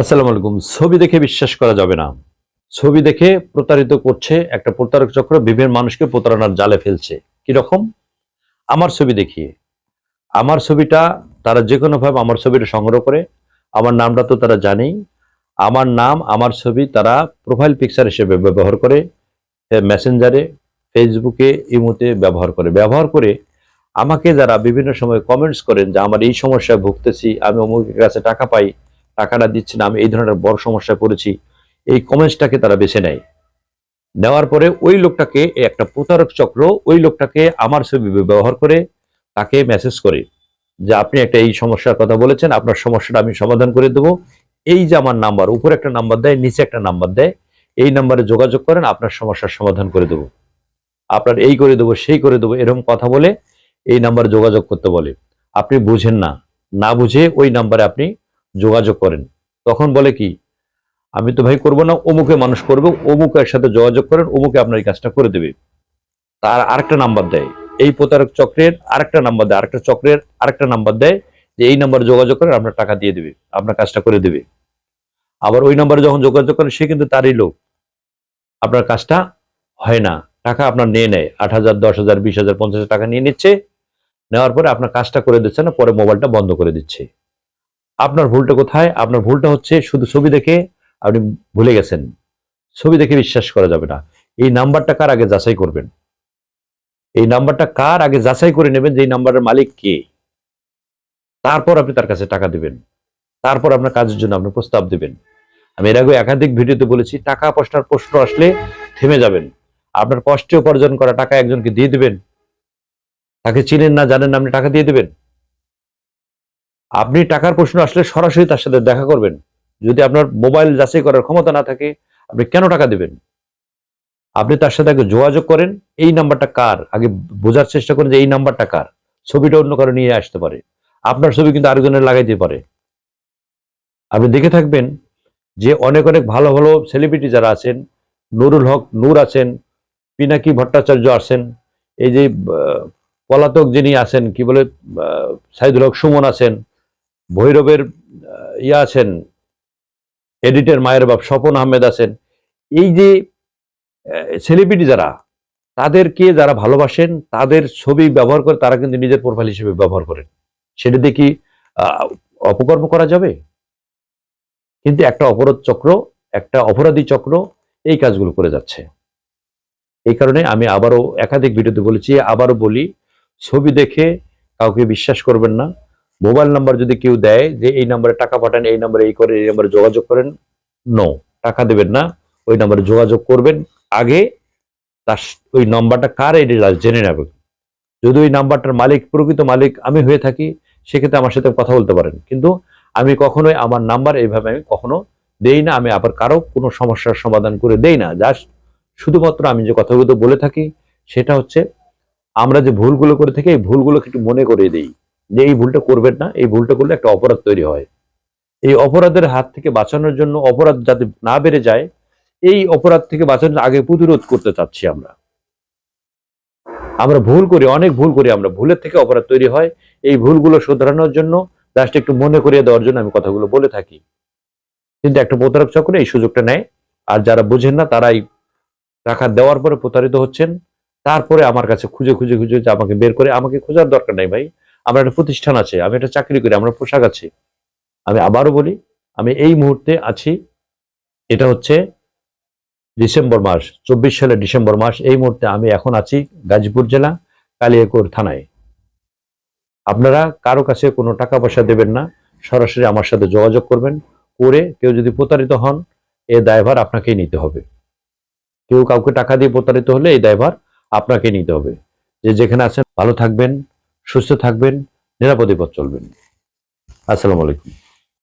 আসসালামু আলাইকুম। ছবি দেখে বিশ্বাস করা যাবে না। ছবি দেখে প্রতারিত করছে একটা প্রতারক চক্র, বিভিন্ন মানুষকে প্রতারণার জালে ফেলছে। কি রকম? আমার ছবি দেখিয়ে। আমার ছবিটা তারা যে কোনো ভাবে আমার ছবিটা সংগ্রহ করে। আমার নামটা তো তারা জানেই। আমার নাম, আমার ছবি তারা প্রোফাইল পিকচার হিসেবে ব্যবহার করে মেসেঞ্জারে ফেসবুকে ইমোতে ব্যবহার করে। ব্যবহার করে আমাকে যারা বিভিন্ন সময় কমেন্টস করেন যে, আমার এই সমস্যায় ভুগতেছি, আমি অমুকের কাছে টাকা পাই। টাকাটা দিচ্ছে না, আমি এই ধরনের বড় সমস্যায় পড়েছি। এই কমেন্টসটাকে তারা বেছে নেয়। নেওয়ার পরে ওই লোকটাকে একটা প্রতারক চক্র, ওই লোকটাকে আমার ছবি ব্যবহার করে তাকে মেসেজ করে যে, আপনি একটা এই সমস্যার কথা বলেছেন, আপনার সমস্যাটা আমি সমাধান করে দেবো। এই যে আমার নাম্বার উপরে একটা নাম্বার দেয়, নিচে একটা নাম্বার দেয়, এই নাম্বারে যোগাযোগ করেন, আপনার সমস্যার সমাধান করে দেবো। আপনার এই করে দেবো, সেই করে দেবো, এরকম কথা বলে এই নাম্বারে যোগাযোগ করতে বলে। আপনি বুঝেন না। না বুঝে ওই নাম্বারে আপনি যোগাযোগ করেন। তখন বলে কি, আমি তো ভাই করব না, অমুকে মানুষ করবে অমুকের সাথে যোগাযোগ করেন, অমুকে আপনার এই কাজটা করে দেবে। তার আরেকটা নাম্বার দেয়। এই প্রতারক চক্রের আরেকটা নাম্বার দেয়, আরেকটা চক্রের আরেকটা নাম্বার দেয় যে এই নাম্বারে যোগাযোগ করেন আপনার টাকা দিয়ে দেবে, আপনার কাজটা করে দেবে। আবার ওই নাম্বারে যখন যোগাযোগ করেন, সে কিন্তু তারই লোক। আপনার কাজটা হয় না। টাকা আপনার নিয়ে নেয়। আট হাজার, দশ হাজার, বিশ হাজার, পঞ্চাশ টাকা নিয়ে নিচ্ছে। নেওয়ার পরে আপনার কাজটা করে দিচ্ছে না, পরে মোবাইলটা বন্ধ করে দিচ্ছে। আপনার ভুলটা কোথায়? আপনার ভুলটা হচ্ছে শুধু ছবি দেখে আপনি ভুলে গেছেন। ছবি দেখে বিশ্বাস করা যাবে না। এই নাম্বারটা কার আগে যাচাই করবেন? এই নাম্বারটা কার আগে যাচাই করে নেবেন যে এই নাম্বারের মালিক কে? তারপর আপনি তার কাছে টাকা দিবেন। তারপর আপনার কাজের জন্য আপনি প্রস্তাব দিবেন। আমি এর আগে একাধিক ভিডিওতে বলেছি, টাকা পয়সার প্রশ্ন আসলে থেমে যাবেন। আপনার কষ্টে উপার্জন করা টাকা একজনকে দিয়ে দিবেন। তাকে চিনেন না, জানেন না, আপনি টাকা দিয়ে দিবেন। আপনি টাকার প্রশ্ন আসলে সরাসরি তার সাথে দেখা করবেন। যদি আপনার মোবাইল যাচাই করার ক্ষমতা না থাকে, আপনি কেন টাকা দেবেন? আপনি তার সাথে আগে যোগাযোগ করেন, এই নাম্বারটা কার? আগে বোঝার চেষ্টা করেন যে এই নাম্বারটা কার। ছবিটা অন্য কারও নিয়ে আসতে পারে। আপনার ছবি কিন্তু আরেকজনের লাগাইতে পারে। আপনি দেখে থাকবেন যে অনেক অনেক ভালো ভালো সেলিব্রিটি যারা আছেন, নুরুল হক, নূর আছেন, পিনাকি ভট্টাচার্য আছেন, এই যে পলাতক যিনি আছেন, কি বলে সাইদুল হক সুমন আছেন ভৈরবের ইয়া আছেন, এডিটের মায়ের বাপ স্বপন আহমেদ আছেন। এই যে সেলিব্রিটি যারা, তাদেরকে যারা ভালোবাসেন, তাদের ছবি ব্যবহার করে তারা কিন্তু নিজের প্রোফাইল হিসেবে ব্যবহার করেন। সেটা দিয়ে কি অপকর্ম করা যাবে? কিন্তু একটা অপরাধ চক্র, একটা অপরাধী চক্র এই কাজগুলো করে যাচ্ছে। এই কারণে আমি আবারও একাধিক ভিডিওতে বলেছি, আবারও বলি, ছবি দেখে কাউকে বিশ্বাস করবেন না। মোবাইল নাম্বার যদি কেউ দেয় যে এই নাম্বারে টাকা পাঠান, এই নাম্বারে এই করে, এই নাম্বারে যোগাযোগ করেন নো টাকা দেবেন না। ওই নাম্বারে যোগাযোগ করবেন। আগে তার ওই নাম্বারটা কার এটা জেনে নেবেন যদি ওই নাম্বারটার মালিক, প্রকৃত মালিক আমি হয়ে থাকি, সেক্ষেত্রে আমার সাথে কথা বলতে পারেন। কিন্তু আমি কখনোই আমার নাম্বার এইভাবে আমি কখনো দেই না, আমি আবার কারও কোনো সমস্যার সমাধান করে দেই না। জাস্ট শুধুমাত্র আমি যে কথাগুলো বলে থাকি, সেটা হচ্ছে আমরা যে ভুলগুলো করে থাকি, এই ভুলগুলোকে একটু মনে করে দিই। যে এই ভুলটা করবেন না, এই ভুলটা করলে একটা অপরাধ তৈরি হয়। এই অপরাধের হাত থেকে বাঁচানোর জন্য অপরাধ যাতে না বেড়ে যায়, এই অপরাধ থেকে বাঁচানোর আগে প্রতিরোধ করতে চাচ্ছি আমরা। আমরা ভুল করি, অনেক ভুল করি আমরা। ভুলের থেকে অপরাধ তৈরি হয়। এই ভুলগুলো শোধরানোর জন্য জাস্ট একটু মনে করিয়ে দেওয়ার জন্য আমি কথাগুলো বলে থাকি। কিন্তু একটা প্রতারক চক্র এই সুযোগটা নেয়। আর যারা বুঝেন না, তারাই টাকা দেওয়ার পরে প্রতারিত হচ্ছেন। তারপরে আমার কাছে খুঁজে খুঁজে খুঁজে আমাকে বের করে, আমাকে খোঁজার দরকার নাই ভাই। আমার একটা প্রতিষ্ঠান আছে, আমি একটা চাকরি করি, আমার পোশাক আছে। আমি আবারও বলি, আমি এই মুহূর্তে আছি, এটা হচ্ছে ডিসেম্বর মাস, চব্বিশ সালের ডিসেম্বর মাস, এই মুহূর্তে আমি এখন আছি গাজীপুর জেলা, কালিয়াকোর থানায়। আপনারা কারও কাছে কোনো টাকা পয়সা দেবেন না, সরাসরি আমার সাথে যোগাযোগ করবেন, করে কেউ যদি প্রতারিত হন, এ দায়ভার আপনাকেই নিতে হবে। কেউ কাউকে টাকা দিয়ে প্রতারিত হলে এই দায়ভার আপনাকে নিতে হবে। যে যেখানে আছেন, ভালো থাকবেন। সুস্থ থাকবেন নিরাপদে পথ চলবেন। আসসালামু আলাইকুম।